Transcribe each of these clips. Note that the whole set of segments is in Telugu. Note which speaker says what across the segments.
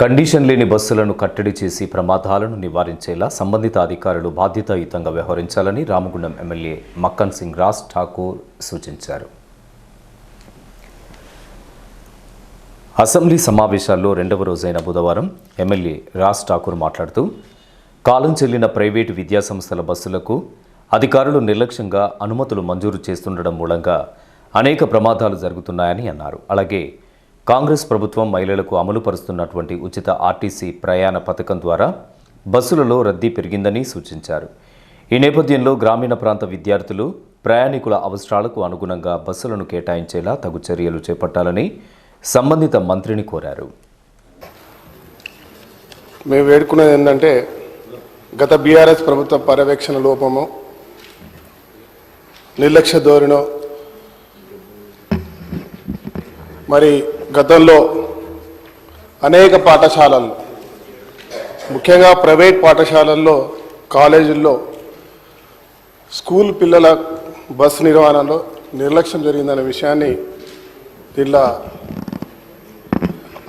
Speaker 1: కండిషన్ లేని బస్సులను కట్టడి చేసి ప్రమాదాలను నివారించేలా సంబంధిత అధికారులు బాధ్యతాయుతంగా వ్యవహరించాలని రామగుండం ఎమ్మెల్యే మక్కన్ సింగ్ రాజ్ ఠాకూర్ సూచించారు. అసెంబ్లీ సమావేశాల్లో రెండవ రోజైన బుధవారం ఎమ్మెల్యే రాజ్ ఠాకూర్ మాట్లాడుతూ కాలం చెల్లిన ప్రైవేటు విద్యాసంస్థల బస్సులకు అధికారులు నిర్లక్ష్యంగా అనుమతులు మంజూరు చేస్తుండడం మూలంగా అనేక ప్రమాదాలు జరుగుతున్నాయని అన్నారు. అలాగే కాంగ్రెస్ ప్రభుత్వం మహిళలకు అమలు పరుస్తున్నటువంటి ఉచిత ఆర్టీసీ ప్రయాణ పథకం ద్వారా బస్సులలో రద్దీ పెరిగిందని సూచించారు. ఈ నేపథ్యంలో గ్రామీణ ప్రాంత విద్యార్థులు ప్రయాణికుల అవసరాలకు అనుగుణంగా బస్సులను కేటాయించేలా తగు చర్యలు చేపట్టాలని సంబంధిత మంత్రిని కోరారు.
Speaker 2: మేము వేడుకునేది ఏంటంటే గత బీఆర్ఎస్ ప్రభుత్వ పర్యవేక్షణ లోపము నిర్లక్ష్య ధోరణో మరి గతంలో అనేక పాఠశాలలు ముఖ్యంగా ప్రైవేట్ పాఠశాలల్లో కాలేజీల్లో స్కూల్ పిల్లల బస్సు నిర్వహణలో నిర్లక్ష్యం జరిగిందనే విషయాన్ని దీనిలో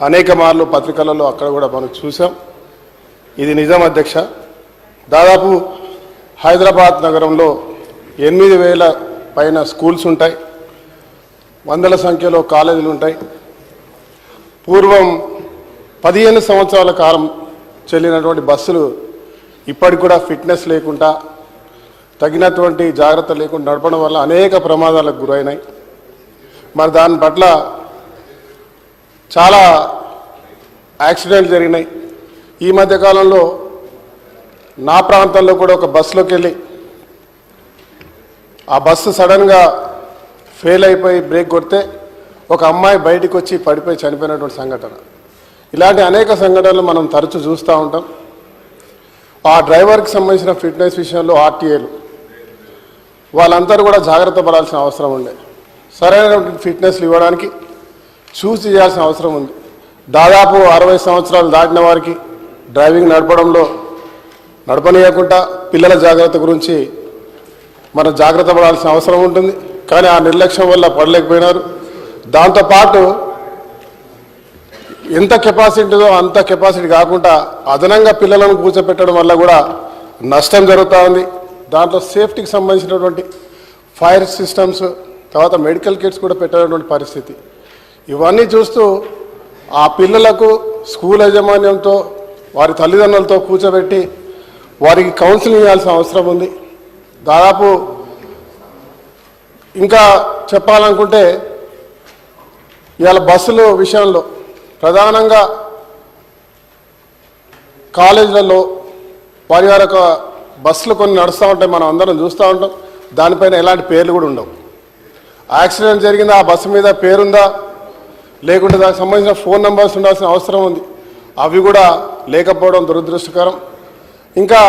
Speaker 2: అనేక మార్లు పత్రికలలో అక్కడ కూడా మనం చూసాం ఇది నిజం అధ్యక్ష. దాదాపు హైదరాబాద్ నగరంలో ఎనిమిది వేల పైన స్కూల్స్ ఉంటాయి. వందల సంఖ్యలో కాలేజీలు ఉంటాయి. పూర్వం పదిహేను సంవత్సరాల కాలం చెల్లినటువంటి బస్సులు ఇప్పటికి కూడా ఫిట్నెస్ లేకుండా తగినటువంటి జాగ్రత్త లేకుండా నడపడం వల్ల అనేక ప్రమాదాలకు గురైనాయి. మరి దాని పట్ల చాలా యాక్సిడెంట్లు జరిగినాయి. ఈ మధ్యకాలంలో నా ప్రాంతంలో కూడా ఒక బస్సులోకి వెళ్ళి ఆ బస్సు సడన్గా ఫెయిల్ అయిపోయి బ్రేక్ కొడితే ఒక అమ్మాయి బయటికి వచ్చి పడిపోయి చనిపోయినటువంటి సంఘటన. ఇలాంటి అనేక సంఘటనలు మనం తరచూ చూస్తూ ఉంటాం. ఆ డ్రైవర్కి సంబంధించిన ఫిట్నెస్ విషయంలో ఆర్టీఏలు. వాళ్ళందరూ కూడా జాగ్రత్త పడాల్సిన అవసరం ఉండే. సరైనటువంటి ఫిట్నెస్లు ఇవ్వడానికి చూసి చేయాల్సిన అవసరం ఉంది. దాదాపు అరవై సంవత్సరాలు దాటిన వారికి డ్రైవింగ్ నడపడంలో నడపనీయకుండా పిల్లల జాగ్రత్త గురించి మనం జాగ్రత్త పడాల్సిన అవసరం ఉంటుంది. కానీ ఆ నిర్లక్ష్యం వల్ల పడలేకపోయినారు. దాంతోపాటు ఎంత కెపాసిటీ ఉంటుందో అంత కెపాసిటీ కాకుండా అదనంగా పిల్లలను కూర్చోపెట్టడం వల్ల కూడా నష్టం జరుగుతూ ఉంది. దాంట్లో సేఫ్టీకి సంబంధించినటువంటి ఫైర్ సిస్టమ్స్ తర్వాత మెడికల్ కిట్స్ కూడా పెట్టేటువంటి పరిస్థితి. ఇవన్నీ చూస్తూ ఆ పిల్లలకు స్కూల్ యాజమాన్యంతో వారి తల్లిదండ్రులతో కూర్చోబెట్టి వారికి కౌన్సిలింగ్ ఇవ్వాల్సిన అవసరం ఉంది. దాదాపు ఇంకా చెప్పాలనుకుంటే ఇవాళ బస్సుల విషయంలో ప్రధానంగా కాలేజీలలో వారి వారి యొక్క బస్సులు కొన్ని నడుస్తూ ఉంటాయి మనం అందరం చూస్తూ ఉంటాం. దానిపైన ఎలాంటి పేర్లు కూడా ఉండవు. యాక్సిడెంట్ జరిగిందా ఆ బస్సు మీద పేరుందా లేకుంటే దానికి సంబంధించిన ఫోన్ నెంబర్స్ ఉండాల్సిన అవసరం ఉంది. అవి కూడా లేకపోవడం దురదృష్టకరం. ఇంకా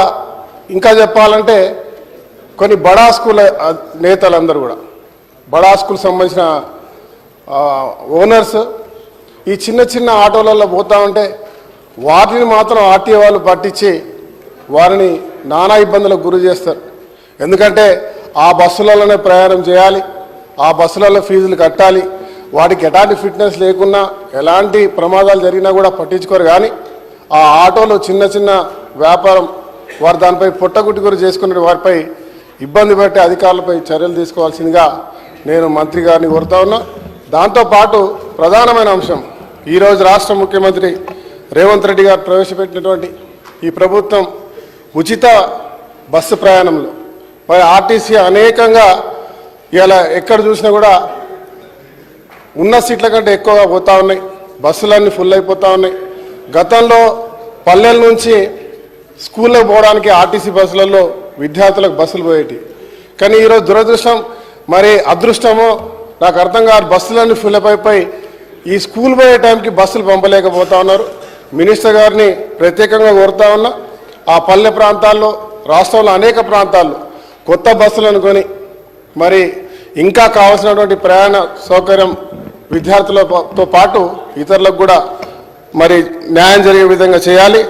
Speaker 2: ఇంకా చెప్పాలంటే కొన్ని బడా స్కూల్ నేతలు నేతలందరూ కూడా బడా స్కూల్ సంబంధించిన ఓనర్స్ ఈ చిన్న చిన్న ఆటోలలో పోతా ఉంటే వాటిని మాత్రం ఆర్టీఏ వాళ్ళు పట్టించి వారిని నానా ఇబ్బందులకు గురి చేస్తారు. ఎందుకంటే ఆ బస్సులలోనే ప్రయాణం చేయాలి ఆ బస్సులలో ఫీజులు కట్టాలి వాటికి ఎలాంటి ఫిట్నెస్ లేకున్నా ఎలాంటి ప్రమాదాలు జరిగినా కూడా పట్టించుకోరు. కానీ ఆ ఆటోలో చిన్న చిన్న వ్యాపారం వారు దానిపై పుట్టగుట్టి గురి చేసుకునే వారిపై ఇబ్బంది పెట్టే అధికారులపై చర్యలు తీసుకోవాల్సిందిగా నేను మంత్రి గారిని కోరుతా ఉన్నా. దాంతోపాటు ప్రధానమైన అంశం ఈరోజు రాష్ట్ర ముఖ్యమంత్రి రేవంత్ రెడ్డి గారు ప్రవేశపెట్టినటువంటి ఈ ప్రభుత్వం ఉచిత బస్సు ప్రయాణంలో. మరి ఆర్టీసీ అనేకంగా ఇలా ఎక్కడ చూసినా కూడా ఉన్న సీట్ల కంటే ఎక్కువగా పోతా ఉన్నాయి. బస్సులన్నీ ఫుల్ అయిపోతూ ఉన్నాయి. గతంలో పల్లెల నుంచి స్కూల్లో పోవడానికి ఆర్టీసీ బస్సులలో విద్యార్థులకు బస్సులు పోయేటి కానీ ఈరోజు దురదృష్టం మరి అదృష్టమో నాకు అర్థం కాదు బస్సులన్నీ ఫుల్ అయిపోయి ఈ స్కూల్ పోయే టైంకి బస్సులు పంపలేకపోతా ఉన్నారు. మినిస్టర్ గారిని ప్రత్యేకంగా కోరుతా ఉన్నా ఆ పల్లె ప్రాంతాల్లో రాష్ట్రంలో అనేక ప్రాంతాల్లో కొత్త బస్సులు అనుకొని మరి ఇంకా కావాల్సినటువంటి ప్రయాణ సౌకర్యం విద్యార్థులతో పాటు ఇతరులకు కూడా మరి న్యాయం జరిగే విధంగా చేయాలి.